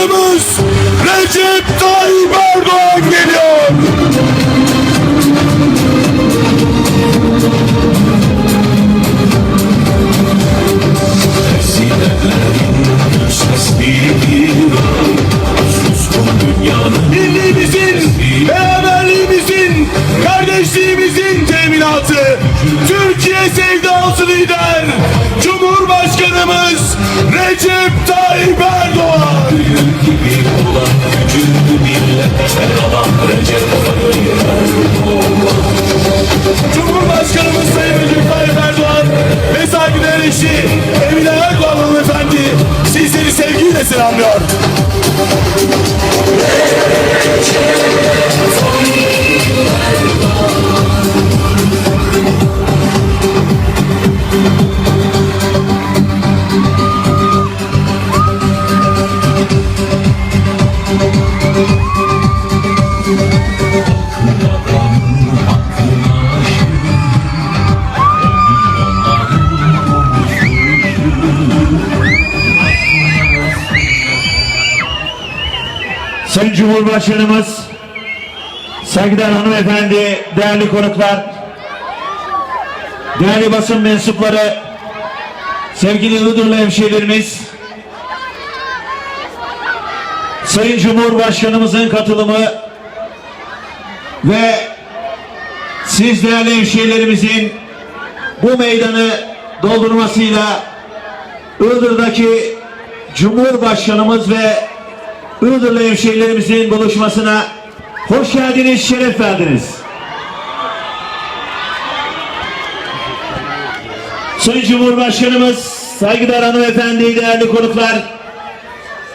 Recep Tayyip Erdoğan geliyor. Birliğimizin, beraberliğimizin, kardeşliğimizin teminatı. Türkiye sevdalısı lider, Cumhurbaşkanımız Recep Tayyip Erdoğan. Gibi olan gücünü millet her alan Recep Cumhurbaşkanımız Sayın Recep Tayyip Erdoğan ve saygıdeğer eşi Emine Erdoğan hanımefendi sizleri sevgiyle selamlıyor. Sayın Cumhurbaşkanımız, saygıdeğer hanımefendi, değerli konuklar, değerli basın mensupları, sevgili Iğdırlı hemşehrilerimiz, Sayın Cumhurbaşkanımızın katılımı ve siz değerli hemşehrilerimizin bu meydanı doldurmasıyla Iğdır'daki Cumhurbaşkanımız ve Iğdırlı hemşehrilerimizin buluşmasına hoş geldiniz, şeref verdiniz. Sayın Cumhurbaşkanımız, saygıdeğer hanımefendi, değerli konuklar,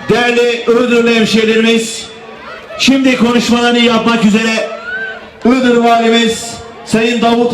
değerli Iğdırlı hemşehrilerimiz, şimdi konuşmalarını yapmak üzere Iğdır Valimiz Sayın Davut